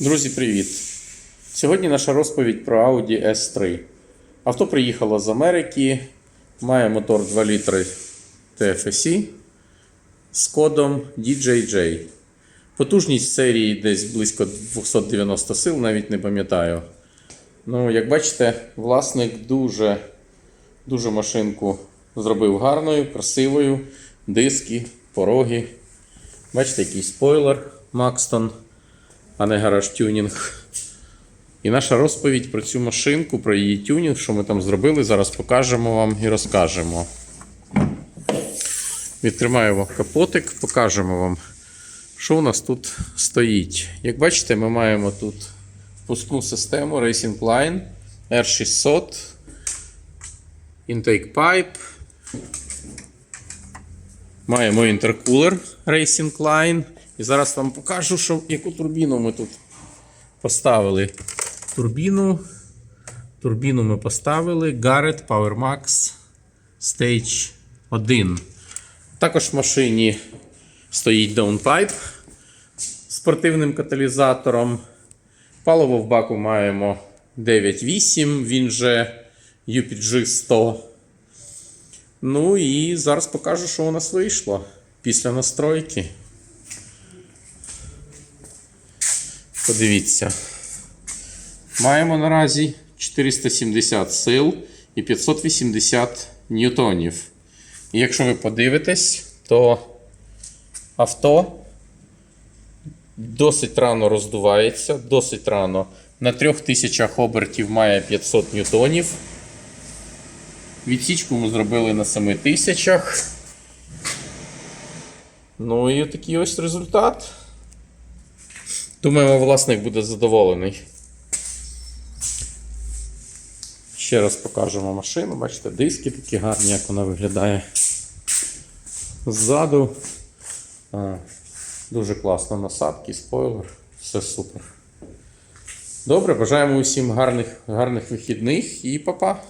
Друзі, привіт! Сьогодні наша розповідь про Audi S3. Авто приїхало з Америки, має мотор 2 літри TFSI з кодом DJJ. Потужність серії десь близько 290 сил, навіть не пам'ятаю. Ну, як бачите, власник дуже, дуже машинку зробив гарною, красивою, диски, пороги. Бачите, який спойлер Макстон а не гараж тюнінг. І наша розповідь про цю машинку, про її тюнінг, що ми там зробили, зараз покажемо вам і розкажемо. Відкриваємо капотик, покажемо вам, що у нас тут стоїть. Як бачите, ми маємо тут пускну систему Racing Line R600, Intake Pipe. Маємо інтеркулер Racing Line. І зараз вам покажу, що, яку турбіну ми тут поставили. Турбіну. Турбіну ми поставили Garrett PowerMax Stage 1. Також в машині стоїть Downpipe з спортивним каталізатором. Паливо в баку маємо 9,8, він же UPG 100. Ну і зараз покажу, що у нас вийшло після настройки. Подивіться. Маємо наразі 470 сил і 580 ньютонів. І якщо ви подивитесь, то авто досить рано роздувається, досить рано. На 3000 обертів має 500 ньютонів. Відсічку ми зробили на 7000. Ну і такий ось результат. Думаємо, власник буде задоволений. Ще раз покажемо машину. Бачите, диски такі гарні, як вона виглядає. Ззаду. Дуже класно насадки, спойлер. Все супер. Добре, бажаємо усім гарних, гарних вихідних і па-па!